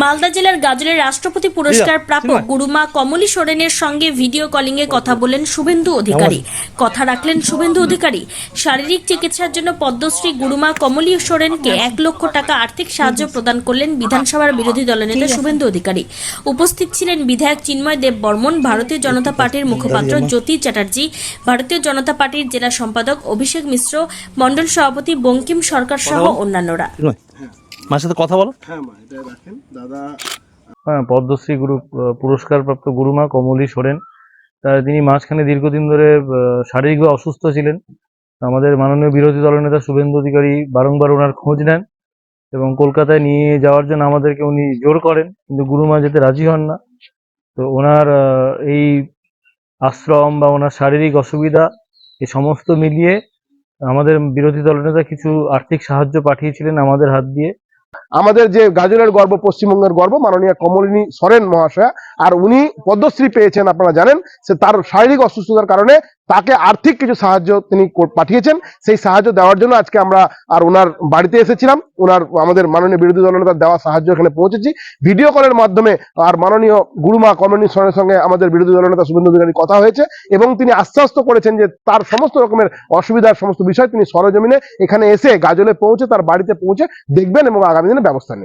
মালদা জেলার গাজলের রাষ্ট্রপতি পুরস্কার প্রাপক গুরুমা কমলী সোরেনের সঙ্গে ভিডিও কলিং এ কথা বলেন শুভেন্দু অধিকারী। কথা রাখলেন শুভেন্দু অধিকারী। শারীরিক চিকিৎসার জন্য পদ্মশ্রী গুরুমা কমলী সোরেনকে এক লক্ষ টাকা আর্থিক সাহায্য প্রদান করলেন বিধানসভার বিরোধী দলনেতা শুভেন্দু অধিকারী। উপস্থিত ছিলেন বিধায়ক চিন্ময় দেব বর্মন ভারতীয় জনতা পার্টির মুখপাত্র জ্যোতি চ্যাটার্জি ভারতীয় জনতা পার্টির জেলা সম্পাদক অভিষেক মিশ্র মণ্ডল সভাপতি বঙ্কিম সরকার সহ অন্যান্যরা। নয় মার সাথে কথা বলো। হ্যাঁ মা এটা রাখেন। দাদা হ্যাঁ পদ্মশ্রী গুরু পুরস্কারপ্রাপ্ত গুরুমা কমলী সোরেন। তিনি মাঝখানে দীর্ঘদিন ধরে শারীরিকভাবে অসুস্থ ছিলেন। আমাদের মাননীয় বিরোধী দলনেতা শুভেন্দু অধিকারী বারংবার ওনার খোঁজ নেন এবং কলকাতায় নিয়ে যাওয়ার জন্য আমাদেরকে উনি জোর করেন কিন্তু গুরুমা যেতে রাজি হন না। তো ওনার আহ, এই আশ্রম বা ওনার শারীরিক অসুবিধা এই সমস্ত মিলিয়ে আমাদের বিরোধী দলনেতা কিছু আর্থিক সাহায্য পাঠিয়েছিলেন আমাদের হাত দিয়ে। আমাদের যে গাজলের গর্ব, পশ্চিমবঙ্গের গর্ব, মাননীয় কমলিনী সরেন মহাশয়া, আর উনি পদ্মশ্রী পেয়েছেন, আপনারা জানেন, সে তার শারীরিক অসুস্থতার কারণে তাকে আর্থিক কিছু সাহায্য তিনি পাঠিয়েছেন। সেই সাহায্য দেওয়ার জন্য আজকে আমরা আর ওনার বাড়িতে এসেছিলাম। ওনার আমাদের মাননীয় বিরোধী দলনেতার দেওয়া সাহায্য এখানে পৌঁছেছি। ভিডিও কলের মাধ্যমে আর মাননীয় গুরুমা কমলিনী সরেনের সঙ্গে আমাদের বিরোধী দলনেতা শুভেন্দু অধিকারী কথা হয়েছে এবং তিনি আশ্বস্ত করেছেন যে তার সমস্ত রকমের অসুবিধার সমস্ত বিষয় তিনি সরজমিনে এখানে এসে গাজলে পৌঁছে তার বাড়িতে পৌঁছে দেখবেন এবং আগামী দিনে ব্যবস্থা নেবেন।